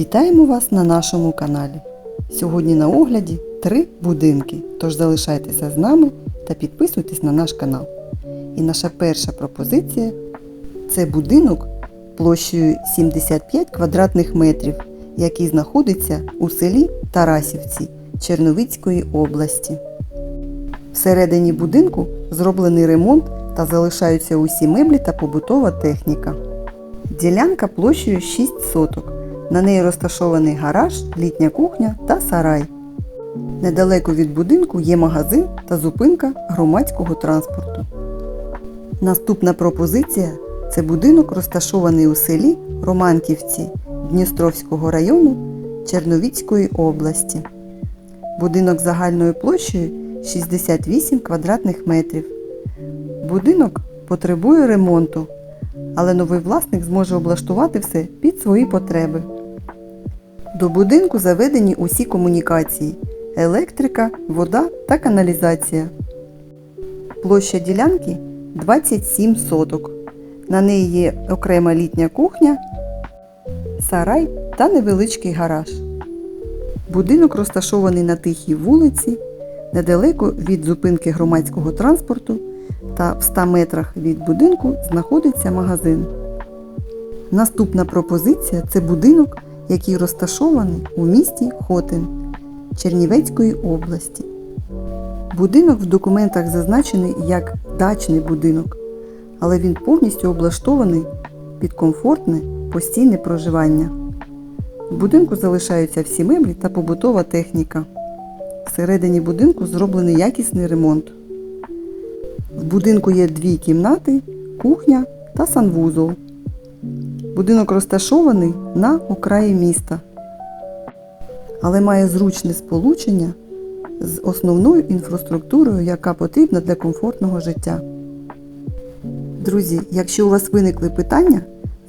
Вітаємо вас на нашому каналі. Сьогодні на огляді три будинки, тож залишайтеся з нами та підписуйтесь на наш канал. І наша перша пропозиція це будинок площею 75 квадратних метрів, який знаходиться у селі Тарасівці Черновицької області. Всередині будинку зроблений ремонт та залишаються усі меблі та побутова техніка. Ділянка площею 6 соток. На неї розташований гараж, літня кухня та сарай. Недалеко від будинку є магазин та зупинка громадського транспорту. Наступна пропозиція це будинок, розташований у селі Романківці Дністровського району Черновіцької області. Будинок загальною площею 68 квадратних метрів. Будинок потребує ремонту, але новий власник зможе облаштувати все під свої потреби. До будинку заведені усі комунікації електрика, вода та каналізація. Площа ділянки 27 соток. На неї є окрема літня кухня, сарай та невеличкий гараж. Будинок розташований на тихій вулиці, недалеко від зупинки громадського транспорту та в 100 метрах від будинку знаходиться магазин. Наступна пропозиція це будинок, який розташований у місті Хотин Чернівецької області. Будинок в документах зазначений як дачний будинок, але він повністю облаштований під комфортне постійне проживання. В будинку залишаються всі меблі та побутова техніка. Всередині будинку зроблений якісний ремонт. В будинку є дві кімнати, кухня та санвузол. Будинок розташований на окраї міста, але має зручне сполучення з основною інфраструктурою, яка потрібна для комфортного життя. Друзі, якщо у вас виникли питання,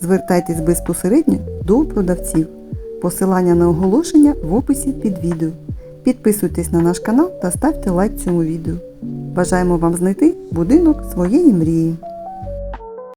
звертайтесь безпосередньо до продавців. Посилання на оголошення в описі під відео. Підписуйтесь на наш канал та ставте лайк цьому відео. Бажаємо вам знайти будинок своєї мрії.